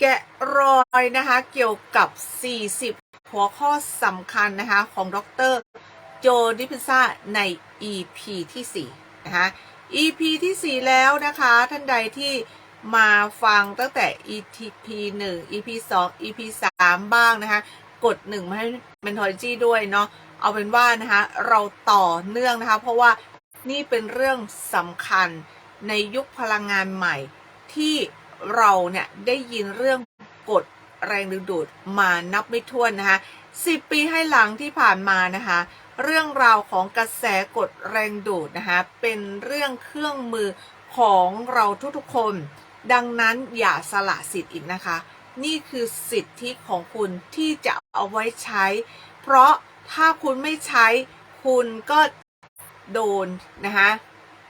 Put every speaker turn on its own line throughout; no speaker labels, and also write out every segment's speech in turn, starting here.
แกะรอยนะคะเกี่ยวกับ 40 หัวข้อสำคัญนะคะของดรโจดิพิซ่าใน EP ที่ 4 นะคะ EP ที่ 4 แล้วนะคะ ท่านใดที่มาฟังตั้งแต่ EP 1 EP 2 EP 3 บ้างนะคะ กด1มาให้ Mentology ด้วยเนาะเอาเป็นว่านะคะเราต่อเนื่องนะคะ เพราะว่านี่เป็นเรื่องสำคัญในยุคพลังงานใหม่ที่ เราเนี่ยได้ยินเรื่องกฎแรงดึงดูดมานับไม่ถ้วนนะคะ10ปีให้หลังที่ผ่านมานะคะเรื่องราวของกระแสกดแรงดูดนะคะเป็นเรื่องเครื่องมือของเราทุกๆคน ดังนั้นอย่าสละสิทธิ์อีกนะคะ นี่คือสิทธิของคุณที่จะเอาไว้ใช้ เพราะถ้าคุณไม่ใช้คุณก็โดนนะคะ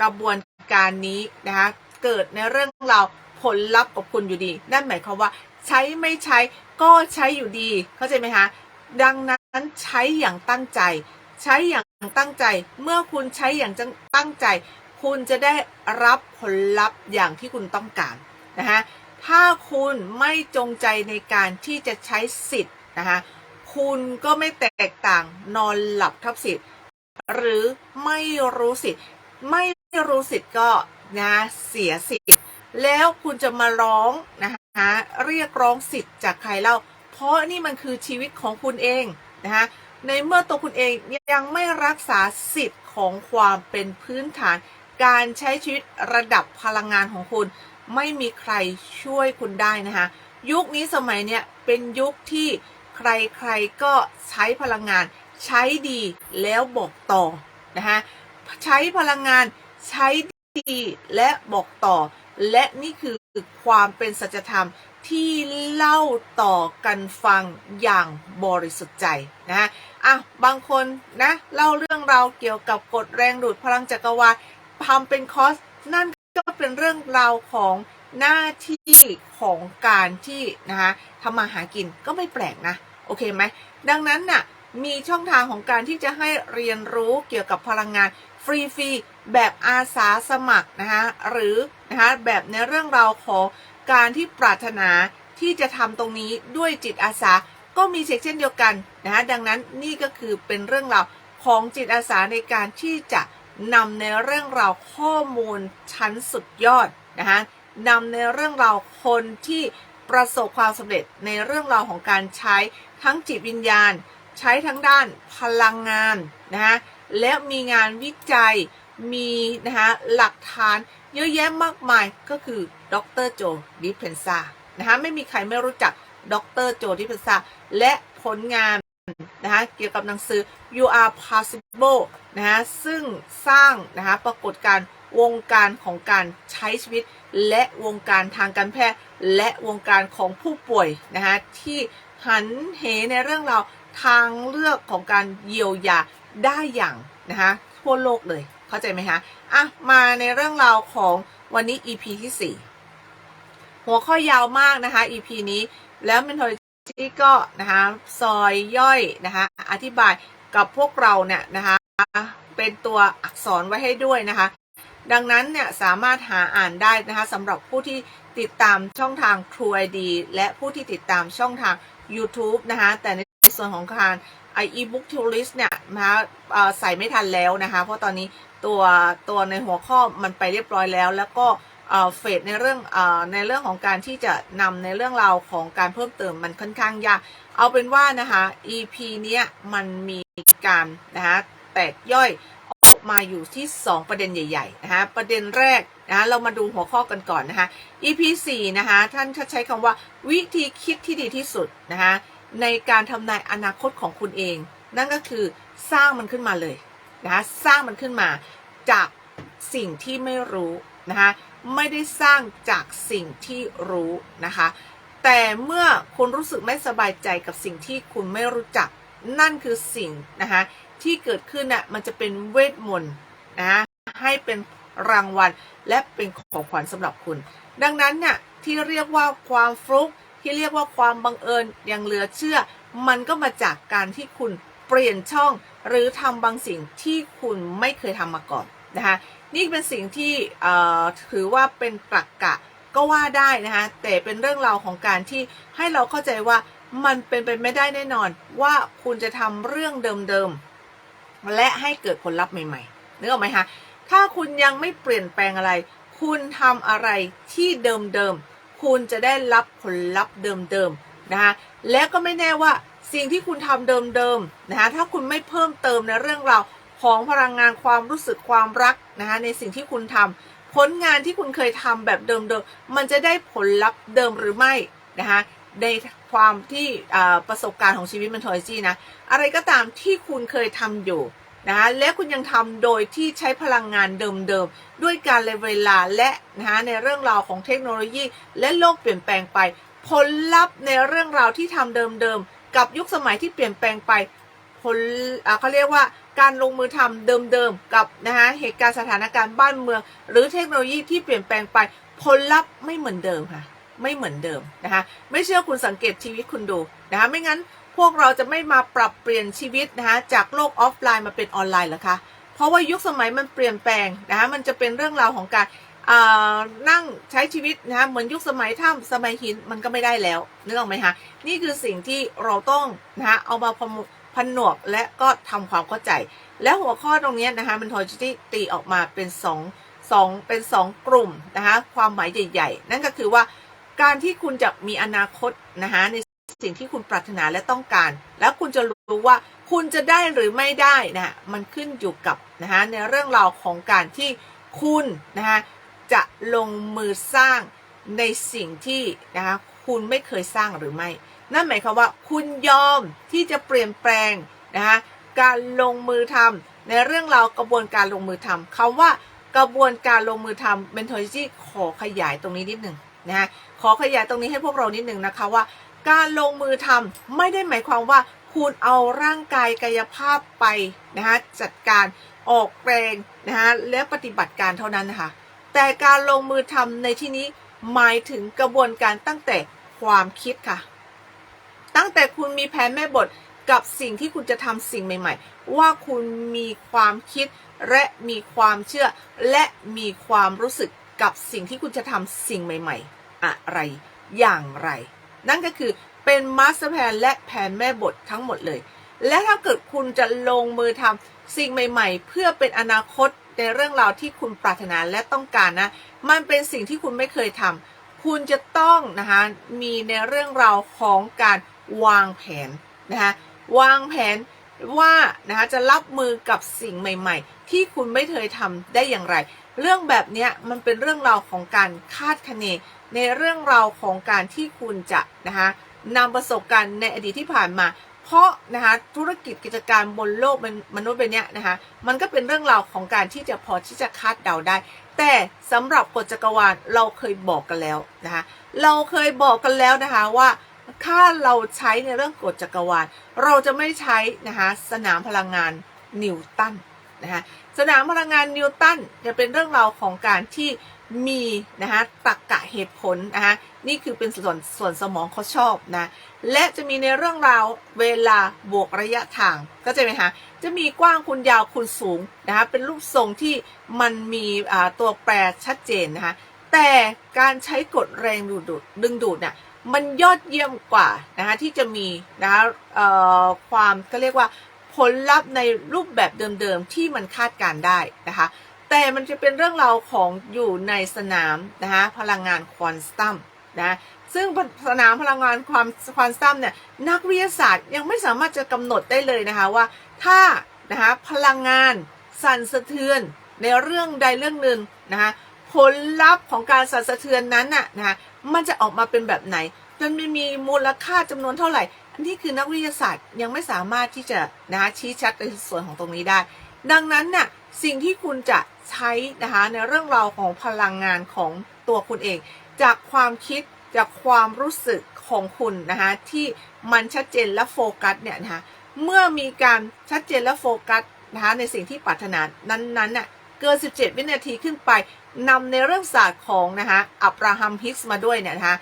กระบวนการนี้นะคะเกิดในเรื่องราว ผลลัพธ์กับคุณอยู่ดี นั่นหมายความว่า ใช้ไม่ใช้ก็ใช้อยู่ดี เข้าใจไหมคะ ดังนั้นใช้อย่างตั้งใจ ใช้อย่างตั้งใจ เมื่อคุณใช้อย่างตั้งใจ คุณจะได้รับผลลัพธ์อย่างที่คุณต้องการนะคะถ้าคุณไม่จงใจในการที่จะใช้สิทธิ์นะคะคุณก็ไม่แตกต่างนอนหลับทับสิทธิ์หรือไม่รู้สิทธิ์ไม่รู้สิทธิ์ก็นะเสียสิทธิ์ แล้วคุณจะมาร้องนะคะเรียกร้องสิทธิ์จากใครเล่า เพราะนี่มันคือชีวิตของคุณเองนะคะในเมื่อตัวคุณเองยังไม่รักษาสิทธิ์ของความเป็นพื้นฐาน การใช้ชีวิตระดับพลังงานของคุณ ไม่มีใครช่วยคุณได้นะคะยุคนี้สมัยเนี้ยเป็นยุคที่ใครๆก็ใช้พลังงาน ใช้ดีแล้วบอกต่อนะคะใช้พลังงานใช้ดีและบอกต่อ และนี่คือความเป็นสัจธรรมที่เล่าต่อกันฟังอย่างบริสุทธิ์ใจนะอะบางคนนะเล่าเรื่องราวเกี่ยวกับกฎแรงดูดพลังจักรวาลทำเป็นคอร์สนั่นก็เป็นเรื่องราวของหน้าที่ของการที่นะคะทำมาหากินก็ไม่แปลกนะ โอเคไหม ดังนั้นน่ะมีช่องทางของการที่จะให้เรียนรู้เกี่ยวกับพลังงานฟรีๆ แบบอาสาสมัครนะคะหรือนะคะแบบในเรื่องราวของการที่ปรารถนาที่จะทำตรงนี้ด้วยจิตอาสาก็มีเช่นเดียวกันนะคะดังนั้นนี่ก็คือเป็นเรื่องราวของจิตอาสาในการที่จะนำในเรื่องราวข้อมูลชั้นสุดยอดนะคะนำในเรื่องราวคนที่ประสบความสำเร็จในเรื่องราวของการใช้ทั้งจิตวิญญาณ ใช้ทั้งด้านพลังงานนะคะและมีงานวิจัย มีนะคะหลักฐานเยอะแยะมากมายก็คือดรโจดิเพนซานะคะไม่มีใครไม่รู้จักดรโจดิเพนซาและผลงานนะคะเกี่ยวกับหนังสือ you are possible นะคะซึ่งสร้างนะคะปรากฏการณ์วงการของการใช้ชีวิต และวงการทางการแพทย์ และวงการของผู้ป่วยนะคะที่หันเหในเรื่องราวทางเลือกของการเยียวยาได้อย่างนะคะทั่วโลกเลย เข้าใจไหมคะอะมาในเรื่องราวของวันนี้ EP ที่ 4 หัวข้อยาวมากนะคะ EP นี้แล้วเมนทอรี่ก็นะคะซอยย่อยนะคะอธิบายกับพวกเราเนี่ยนะคะเป็นตัวอักษรไว้ให้ด้วยนะคะ ดังนั้นเนี่ยสามารถหาอ่านได้นะคะสำหรับผู้ที่ติดตามช่องทาง True ID และผู้ที่ติดตามช่องทาง YouTube นะคะแต่ในส่วนของการ ไอ e-book tourist เนี่ยนะคะใส่ไม่ทันแล้วนะคะ เพราะตอนนี้ตัวตัวในหัวข้อมันไปเรียบร้อยแล้ว แล้วก็เฟสในเรื่องอในเรื่องของการที่จะนำในเรื่องราวของการเพิ่มเติมมันค่อนข้างยาก เอาเป็นว่านะคะ EP เนี้ยมันมีการนะคะแตกย่อยออกมาอยู่ที่ 2 ประเด็นใหญ่ๆนะคะประเด็นแรกนะคะเรามาดูหัวข้อกันก่อนนะคะ EP 4นะคะท่านใช้คำว่าวิธีคิดที่ดีที่สุดนะคะ ในการทำนายอนาคตของคุณเอง นั่นก็คือสร้างมันขึ้นมาเลยนะคะสร้างมันขึ้นมาจากสิ่งที่ไม่รู้นะคะไม่ได้สร้างจากสิ่งที่รู้นะคะแต่เมื่อคุณรู้สึกไม่สบายใจกับสิ่งที่คุณไม่รู้จัก นั่นคือสิ่งนะคะที่เกิดขึ้นน่ะมันจะเป็นเวทมนต์นะให้เป็นรางวัลและเป็นของขวัญสำหรับคุณ ดังนั้นเนี่ยที่เรียกว่าความฟลุก ที่เรียกว่าความบังเอิญย่างเหลือเชื่อ มันก็มาจากการที่คุณเปลี่ยนช่อง หรือทำบางสิ่งที่คุณไม่เคยทำมาก่อนนะคะนี่เป็นสิ่งที่ถือว่าเป็นตรรกกะก็ว่าได้นะคะแต่เป็นเรื่องราวของการที่ให้เราเข้าใจว่ามันเป็นไปไม่ได้แน่นอน ว่าคุณจะทำเรื่องเดิมๆและให้เกิดผลลัพธ์ใหม่ๆนึกออกไหมคะถ้าคุณยังไม่เปลี่ยนแปลงอะไร คุณทำอะไรที่เดิมๆ คุณจะได้รับผลลัพธ์เดิมๆนะคะและก็ไม่แน่ว่าสิ่งที่คุณทำเดิมๆนะคะถ้าคุณไม่เพิ่มเติมในเรื่องราวของพลังงานความรู้สึกความรักนะคะในสิ่งที่คุณทำผลงานที่คุณเคยทำแบบเดิมๆ มันจะได้ผลลัพธ์เดิมหรือไม่นะคะในความที่ประสบการณ์ของชีวิตมันทอยจี้นะ อะไรก็ตามที่คุณเคยทำอยู่ นะคะและคุณยังทำโดยที่ใช้พลังงานเดิมๆ ด้วยการเวลาและนะคะในเรื่องราวของเทคโนโลยี และโลกเปลี่ยนแปลงไป ผลลัพธ์ในเรื่องราวที่ทำเดิมๆ กับยุคสมัยที่เปลี่ยนแปลงไปผลเขาเรียกว่าการลงมือทำเดิมๆ กับนะคะเหตุการณ์สถานการณ์บ้านเมือง หรือเทคโนโลยีที่เปลี่ยนแปลงไป ผลลัพธ์ไม่เหมือนเดิมค่ะไม่เหมือนเดิมนะคะไม่เชื่อคุณสังเกตชีวิตคุณดูนะคะไม่งั้น พวกเราจะไม่มาปรับเปลี่ยนชีวิตนะคะจากโลกออฟไลน์มาเป็นออนไลน์หรอคะเพราะว่ายุคสมัยมันเปลี่ยนแปลงนะคะมันจะเป็นเรื่องราวของการนั่งใช้ชีวิตนะคะเหมือนยุคสมัยถ้ำสมัยหินมันก็ไม่ได้แล้วนึกออกไหมคะนี่คือสิ่งที่เราต้องนะคะเอามาพผนวกและก็ทำความเข้าใจ และหัวข้อตรงนี้นะคะมันทอยที่ตีออกมาเป็น2 2เป็น 2 กลุ่มนะคะความหมายใหญ่ ๆ นั่นก็คือว่าการที่คุณจะมีอนาคตนะคะใน สิ่งที่คุณปรารถนาและต้องการ แล้วคุณจะรู้ว่าคุณจะได้หรือไม่ได้นะมันขึ้นอยู่กับนะคะในเรื่องราวของการที่คุณนะคะจะลงมือสร้างในสิ่งที่นะคะคุณไม่เคยสร้างหรือไม่ นั่นหมายความว่าคุณยอมที่จะเปลี่ยนแปลงนะคะการลงมือทำในเรื่องราวกระบวนการลงมือทำคำว่ากระบวนการลงมือทำ mentology ขอขยายตรงนี้นิดหนึ่งนะะขอขยายตรงนี้ให้พวกเรานิดหนึ่งนะคะว่า การลงมือทำไม่ได้หมายความว่าคุณเอาร่างกายกายภาพไปนะคะจัดการออกแรงนะคะและปฏิบัติการเท่านั้นนะคะแต่การลงมือทำในที่นี้หมายถึงกระบวนการตั้งแต่ความคิดค่ะ ตั้งแต่คุณมีแผนแม่บทกับสิ่งที่คุณจะทำสิ่งใหม่ ๆ ว่าคุณมีความคิดและมีความเชื่อ และมีความรู้สึกกับสิ่งที่คุณจะทำสิ่งใหม่ ๆ อะไรอย่างไร นั่นก็คือเป็นมาสเตอร์แพนและแผนแม่บททั้งหมดเลย และถ้าเกิดคุณจะลงมือทำสิ่งใหม่ ๆ เพื่อเป็นอนาคตในเรื่องราวที่คุณปรารถนาและต้องการนะ มันเป็นสิ่งที่คุณไม่เคยทำคุณจะต้องนะคะมีในเรื่องราวของการวางแผนนะคะวางแผนว่านะคะจะรับมือกับสิ่งใหม่ ๆ ที่คุณไม่เคยทำได้อย่างไร เรื่องแบบนี้มันเป็นเรื่องราวของการคาดคะเน ในเรื่องราวของการที่คุณจะนะคะนำประสบการณ์ในอดีตที่ผ่านมา เพราะนะคะธุรกิจกิจการบนโลกมนุษย์เป็นเนี้ยนะคะมันก็เป็นเรื่องราวของการที่จะพอที่จะคาดเดาได้ แต่สำหรับกฎจักรวาลเราเคยบอกกันแล้วนะคะเราเคยบอกกันแล้วนะคะว่าถ้าเราใช้ในเรื่องกฎจักรวาล เราจะไม่ใช้นะคะสนามพลังงานนิวตัน นะคะสนามพลังงานนิวตันจะเป็นเรื่องราวของการที่มีนะคะตรรกกะเหตุผลนะคะนี่คือเป็นส่วนส่วนสมองเขาชอบนะและจะมีในเรื่องราวเวลาบวกระยะทางก็จะไหมคะจะมีกว้างคูณยาวคูณสูงนะคะเป็นรูปทรงที่มันมีตัวแปรชัดเจนนะคะแต่การใช้กฎแรงดูดดึงดูดเนี่ยมันยอดเยี่ยมกว่านะคะที่จะมีนะคะความก็เรียกว่า ผลลัพธ์ในรูปแบบเดิมๆ ที่มันคาดการได้นะคะ แต่มันจะเป็นเรื่องราวของอยู่ในสนามนะคะพลังงานควอนตัมนะซึ่งสนามพลังงานความควอนตัมเนี่ยนักวิทยาศาสตร์ยังไม่สามารถจะกำหนดได้เลยนะคะว่าถ้านะคะพลังงานสั่นสะเทือนในเรื่องใดเรื่องหนึ่งนะคะผลลัพธ์ของการสั่นสะเทือนนั้นน่ะนะคะมันจะออกมาเป็นแบบไหนมันไม่มีมูลค่าจำนวนเท่าไหร่ นนี้คือนักวิทยาศาสตร์ยังไม่สามารถที่จะนะชี้ชัดในส่วนของตรงนี้ได้ ดังนั้นน่ะสิ่งที่คุณจะใช้นะคะในเรื่องราวของพลังงานของตัวคุณเอง จากความคิดจากความรู้สึกของคุณนะคะที่มันชัดเจนและโฟกัสเนี่ยนะคะเมื่อมีการชัดเจนและโฟกัสนะคะในสิ่งที่ปรารถนานั้นๆน่ะเกิน 17 วินาทีขึ้นไปนำในเรื่องศาสตร์ของนะคะอับราฮัมฮิกส์มาด้วยเนี่ยนะคะ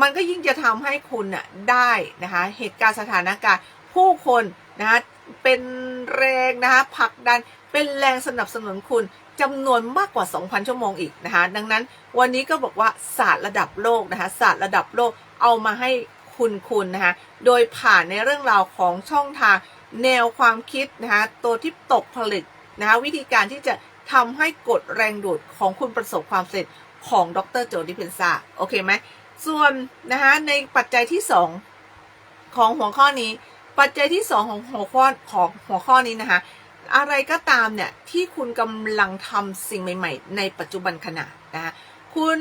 มันก็ยิ่งจะทำให้คุณน่ะได้นะคะเหตุการณ์สถานการณ์ผู้คนนะคะเป็นแรงนะคะผลักดันเป็นแรงสนับสนุนคุณจำนวนมากกว่า 2,000 ชั่วโมงอีกนะคะดังนั้นวันนี้ก็บอกว่าศาสตร์ระดับโลกนะคะศาสตร์ระดับโลกเอามาให้คุณคุณนะคะโดยผ่านในเรื่องราวของช่องทางแนวความคิดนะคะตัวที่ตกผลึกนะคะวิธีการที่จะทำให้กดแรงดูดของคุณประสบความสำเร็จของดรโจดิเพนซาโอเคไหม ส่วนนะคะในปัจจัยที่ 2 ของหัวข้อนี้ ปัจจัยที่ 2 ของหัวข้อของหัวข้อนี้นะคะ อะไรก็ตามเนี่ยที่คุณกำลังทำสิ่งใหม่ ๆ ในปัจจุบันขณะนะคะคุณ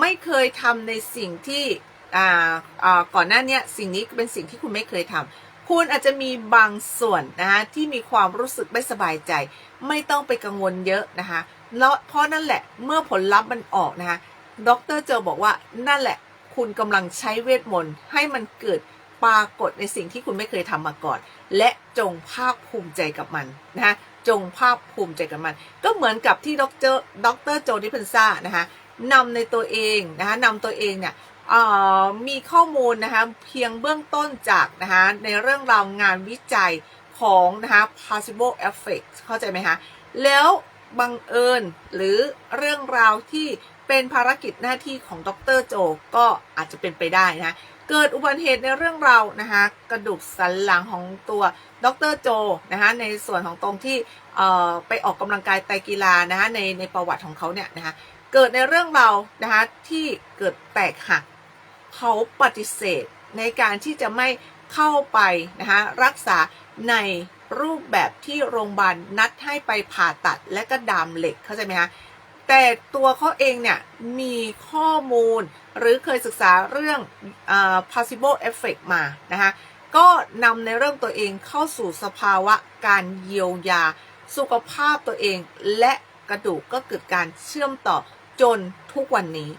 ไม่เคยทำในสิ่งที่อ่าก่อนหน้านี้สิ่งนี้เป็นสิ่งที่คุณไม่เคยทำคุณอาจจะมีบางส่วนนะคะที่มีความรู้สึกไม่สบายใจ ไม่ต้องไปกังวลเยอะนะคะเพราะนั่นแหละเมื่อผลลัพธ์มันออกนะคะดรเจอบอกว่านั่นแหละ คุณกำลังใช้เวทมนต์ให้มันเกิดปรากฏในสิ่งที่คุณไม่เคยทำมาก่อน และจงภาคภูมิใจกับมันนะคะจงภาคภูมิใจกับมัน ก็เหมือนกับที่ดรดรโจดิเพนซ่านะคะนำในตัวเองนะคะนำตัวเองเนี่ยมีข้อมูลนะคะเพียงเบื้องต้นจากนะคะในเรื่องราวงานวิจัยของนะคะ possible effect เข้าใจไหมคะ แล้วบังเอิญหรือเรื่องราวที่ เป็นภารกิจหน้าที่ของดรโจก็อาจจะเป็นไปได้นะเกิดอุบัติเหตุในเรื่องเรานะคะกระดูกสันหลังของตัวดรโจนะคะในส่วนของตรงที่เอ่อไปออกกำลังกายไตกีฬานะคะในในประวัติของเขาเนี่ยนะคะเกิดในเรื่องเรานะคะที่เกิดแตกหักเขาปฏิเสธในการที่จะไม่เข้าไปนะคะรักษาในรูปแบบที่โรงพยาบาลนัดให้ไปผ่าตัดและก็ดามเหล็กเข้าใจไหมคะ แต่ตัวเขาเองเนี่ยมีข้อมูลหรือเคยศึกษาเรื่อง possible effect มานะคะก็นำในเรื่องตัวเองเข้าสู่สภาวะการเยียวยา สุขภาพตัวเองและกระดูกก็เกิดการเชื่อมต่อจนทุกวันนี้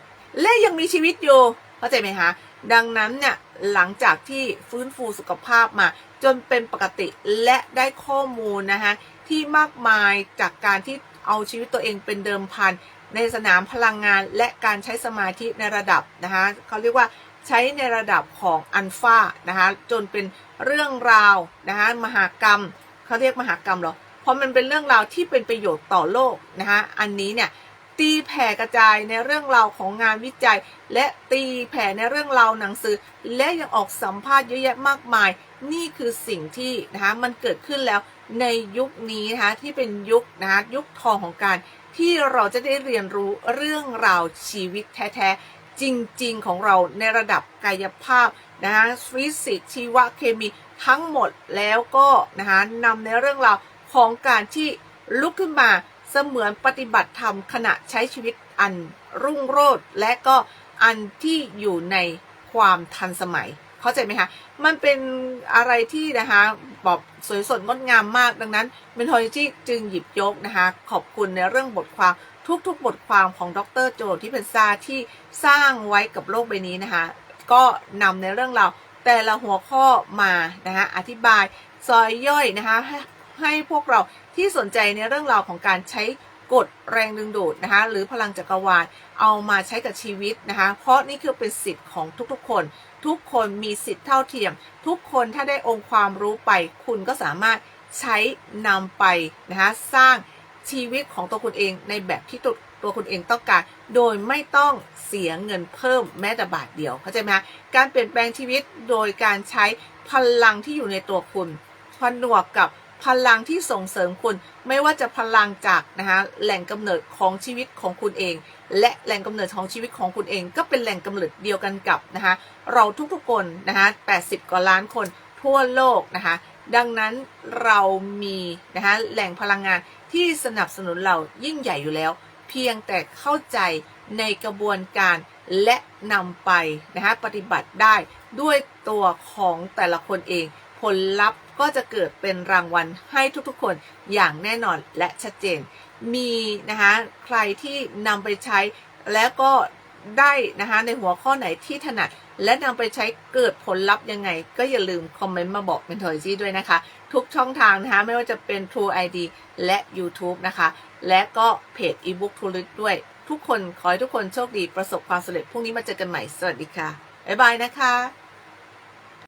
และยังมีชีวิตอยู่เข้าใจไหมคะดังนั้นเนี่ยหลังจากที่ฟื้นฟูสุขภาพมา จนเป็นปกติและได้ข้อมูลนะคะที่มากมายจากการที่ เอาชีวิตตัวเองเป็นเดิมพันในสนามพลังงานและการใช้สมาธิในระดับนะคะเขาเรียกว่าใช้ในระดับของอัลฟานะคะจนเป็นเรื่องราวนะคะมหากรรมเขาเรียกมหากรรมเหรอเพราะมันเป็นเรื่องราวที่เป็นประโยชน์ต่อโลกนะคะอันนี้เนี่ยตีแผ่กระจายในเรื่องราวของงานวิจัย และตีแผ่ในเรื่องราวหนังสือ และยังออกสัมภาษณ์เยอะแยะมากมาย นี่คือสิ่งที่นะคะมันเกิดขึ้นแล้ว ในยุคนี้นะคะที่เป็นยุคนะคะยุคทองของการที่เราจะได้เรียนรู้เรื่องราวชีวิตแท้ๆจริงๆของเราในระดับกายภาพนะคะฟิสิกส์ชีวเคมีทั้งหมดแล้วก็นะคะนำในเรื่องราวของการที่ลุกขึ้นมาเสมือนปฏิบัติธรรมขณะใช้ชีวิตอันรุ่งโรจน์และก็อันที่อยู่ในความทันสมัย เข้าใจไหมคะ มันเป็นอะไรที่นะคะ บอกสวยสดงดงามมาก ดังนั้นเมนทอลจี้จึงหยิบยกนะคะขอบคุณในเรื่องบทความทุกๆ บทความของดรโจที่เป็นซาที่สร้างไว้กับโลกใบนี้นะคะก็นำในเรื่องราวแต่ละหัวข้อมานะคะอธิบายซอยย่อยนะคะให้ให้พวกเราที่สนใจในเรื่องราวของการใช้ กฎแรงดึงดูดนะคะหรือพลังจักรวาลเอามาใช้กับชีวิตนะคะเพราะนี่คือเป็นสิทธิ์ของทุกๆ คน ทุกคนมีสิทธิ์เท่าเทียม ทุกคนถ้าได้องค์ความรู้ไป คุณก็สามารถใช้นำไปนะคะสร้างชีวิตของตัวคุณเองในแบบที่ตัวตัวคุณเองต้องการ โดยไม่ต้องเสียเงินเพิ่มแม้แต่บาทเดียวเข้าใจไหมคะการเปลี่ยนแปลงชีวิตโดยการใช้พลังที่อยู่ในตัวคุณผนวกกับ พลังที่ส่งเสริมคุณไม่ว่าจะพลังจากนะคะแหล่งกำเนิดของชีวิตของคุณเอง และแหล่งกำเนิดของชีวิตของคุณเอง ก็เป็นแหล่งกำเนิดเดียวกันกับนะคะเราทุกๆคนนะคะ80 กว่าล้านคนทั่วโลกนะคะดังนั้นเรามีนะคะแหล่งพลังงานที่สนับสนุนเรายิ่งใหญ่อยู่แล้ว เพียงแต่เข้าใจในกระบวนการและนำไปนะคะปฏิบัติได้ด้วยตัวของแต่ละคนเอง ผลลัพธ์ก็จะเกิดเป็นรางวัลให้ทุกๆคนอย่างแน่นอนและชัดเจน มีนะคะใครที่นำไปใช้แล้วก็ได้นะคะในหัวข้อไหนที่ถนัด และนำไปใช้เกิดผลลัพธ์ยังไง ก็อย่าลืมคอมเมนต์มาบอก m e n t o r จี้ด้วยนะคะ ทุกช่องทางนะคะไม่ว่าจะเป็น True ID และ YouTube นะคะ และก็เพจ ebook to l ด้วย ทุกคนขอให้ทุกคนโชคดีประสบความสำเร็จพรุ่งนี้มาเจอกันใหม่ สวัสดีค่ะ บ๊ายบายนะคะ